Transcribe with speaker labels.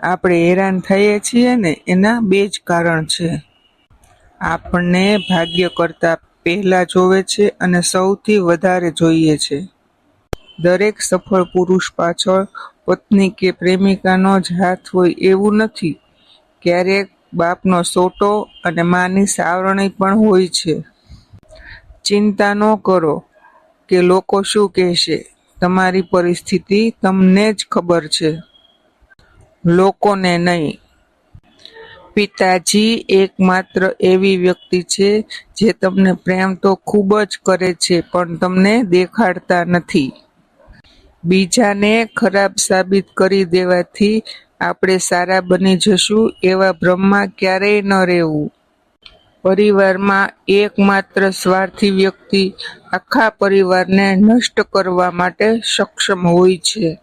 Speaker 1: આપણે હેરાન થઈએ છીએ ને એના બે જ કારણ છે. આપણને ભાગ્ય કરતાં પહેલાં જોવે છે અને સૌથી વધારે જોઈએ છે. દરેક સફળ પુરુષ પાછળ પત્ની કે પ્રેમિકાનો જ હાથ હોય એવું નથી. ક્યારેક બાપનો સોટો અને માની સાવરણી પણ હોય છે. ચિંતા ન કરો કે લોકો શું કહેશે. તમારી પરિસ્થિતિ તમને જ ખબર છે. લોકોને નહીં. પિતાજી એકમાત્ર એવી વ્યક્તિ છે જે તમને પ્રેમ તો ખૂબ જ કરે છે, પણ તમને દેખાડતા નથી. બીજાને ખરાબ સાબિત કરી દેવાથી આપણે સારા બની જશું એવા ભ્રમમાં ક્યારેય ન રહેવું. પરિવારમાં એકમાત્ર સ્વાર્થી વ્યક્તિ આખા પરિવારને નષ્ટ કરવા માટે સક્ષમ હોય છે.